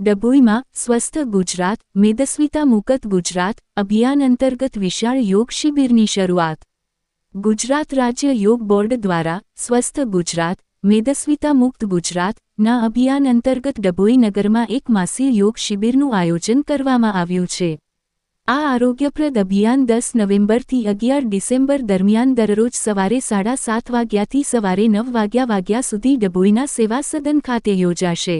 ડભોઈમાં સ્વસ્થ ગુજરાત, મેદસ્વિતા મુકત ગુજરાત અભિયાન અંતર્ગત વિશાળ યોગ શિબિરની શરૂઆત. ગુજરાત રાજ્ય યોગ બોર્ડ દ્વારા સ્વસ્થ ગુજરાત, મેદસ્વિતા મુક્ત ગુજરાત ના અભિયાન અંતર્ગત ડભોઈ નગરમાં એક માસીય યોગ શિબિરનું આયોજન કરવામાં આવ્યું છે. આ આરોગ્યપ્રદ અભિયાન દસ નવેમ્બરથી અગિયાર ડિસેમ્બર દરમિયાન દરરોજ સવારે સાડા સાત વાગ્યાથી સવારે નવ વાગ્યા વાગ્યા સુધી ડભોઈના સેવા સદન ખાતે યોજાશે.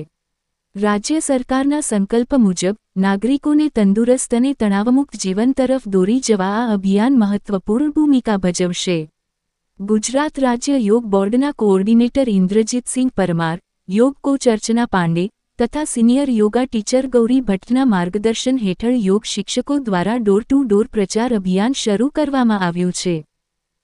રાજ્ય સરકારના સંકલ્પ મુજબ, નાગરિકોને તંદુરસ્ત અને તણાવમુક્ત જીવન તરફ દોરી જવા આ અભિયાન મહત્વપૂર્ણ ભૂમિકા ભજવશે. ગુજરાત રાજ્ય યોગ બોર્ડના કોઓર્ડિનેટર ઇન્દ્રજીતસિંહ પરમાર, યોગ કોચ અર્ચના પાંડે તથા સિનિયર યોગા ટીચર ગૌરી ભટ્ટના માર્ગદર્શન હેઠળ યોગ શિક્ષકો દ્વારા ડોર ટુ ડોર પ્રચાર અભિયાન શરૂ કરવામાં આવ્યું છે.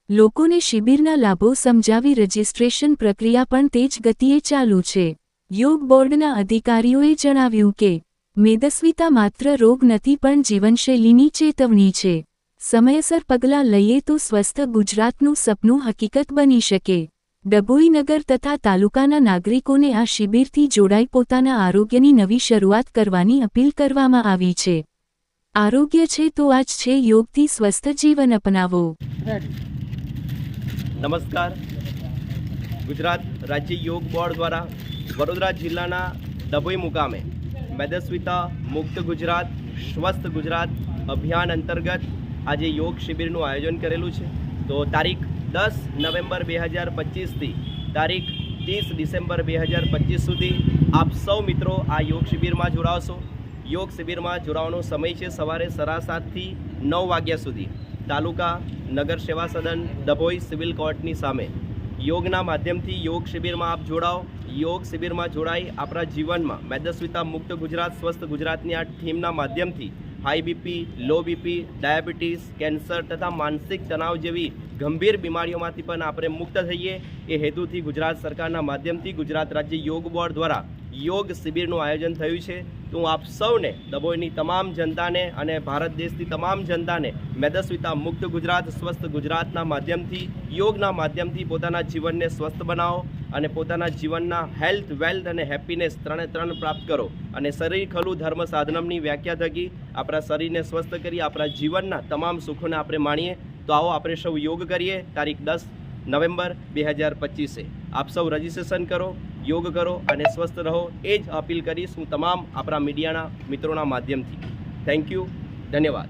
લોકોને શિબિરના લાભો સમજાવી રજિસ્ટ્રેશન પ્રક્રિયા પણ તેજ ગતિએ ચાલુ છે. યોગ બોર્ડના અધિકારીઓએ જણાવ્યું કે, મેદસ્વિતા માત્ર રોગ નથી પણ જીવનશૈલીની ચેતવણી છે. સમયસર પગલાં લઈએ તો સ્વસ્થ ગુજરાતનું સપનું હકીકત બની શકે. ડભોઈનગર તથા તાલુકાના નાગરિકોને આ શિબિરથી જોડાઈ પોતાના આરોગ્યની નવી શરૂઆત કરવાની અપીલ કરવામાં આવી છે. આરોગ્ય છે તો આજ છે યોગથી સ્વસ્થ જીવન અપનાવો. નમસ્કાર. ગુજરાત રાજ્ય યોગ બોર્ડ દ્વારા વડોદરા જિલ્લાના ડભોઈ મુકામે મેદસ્વિતા મુક્ત ગુજરાત, સ્વસ્થ ગુજરાત અભિયાન અંતર્ગત આજે યોગ શિબિરનું આયોજન કરેલું છે. તો તારીખ દસ નવેમ્બર બે હજાર પચીસથી તારીખ ત્રીસ ડિસેમ્બર બે હજાર પચીસ સુધી આપ સૌ મિત્રો આ યોગ શિબિરમાં જોડાવશો. યોગ શિબિરમાં જોડાવાનો સમય છે સવારે સરા સાતથી નવ વાગ્યા સુધી. તાલુકા નગર સેવા સદન ડભોઈ સિવિલ કોર્ટની સામે. યોગના માધ્યમથી યોગ શિબિરમાં આપ જોડાઓ. યોગ શિબિરમાં જોડાઈ આપણા જીવનમાં મેદસ્વિતા મુક્ત ગુજરાત, સ્વસ્થ ગુજરાતની આ થીમના માધ્યમથી high BP, low BP, diabetes, cancer તથા માનસિક તણાવ જેવી ગંભીર બીમારીઓમાંથી પણ આપણે મુક્ત થઈએ. એ હેતુથી ગુજરાત સરકારના માધ્યમથી ગુજરાત રાજ્ય યોગ બોર્ડ દ્વારા યોગ શિબિરનું આયોજન થયું છે. તો હું આપ સૌને, દબોઈની તમામ જનતાને અને ભારત દેશની તમામ જનતાને મેદસ્વિતા મુક્ત ગુજરાત, સ્વસ્થ ગુજરાતના માધ્યમથી, યોગના માધ્યમથી પોતાના જીવનને સ્વસ્થ બનાવો. અને પોતાના જીવનના હેલ્થ વેલ્થ અને હેપીનેસ ત્રણે ત્રણ પ્રાપ્ત કરો. અને શરીર ખલું ધર્મ સાધનમની વ્યાખ્યા થકી આપણા શરીરને સ્વસ્થ કરી આપણા જીવનના તમામ સુખોને આપણે માણીએ. તો આવો આપણે સૌ યોગ કરીએ. તારીખ દસ નવેમ્બર બે હજાર પચીસે. આપ સૌ રજીસ્ટ્રેશન કરો, યોગ કરો અને સ્વસ્થ રહો. એ જ અપીલ કરીશ હું તમામ આપણા મીડિયાના મિત્રોના માધ્યમથી. થેન્ક યુ ધન્યવાદ.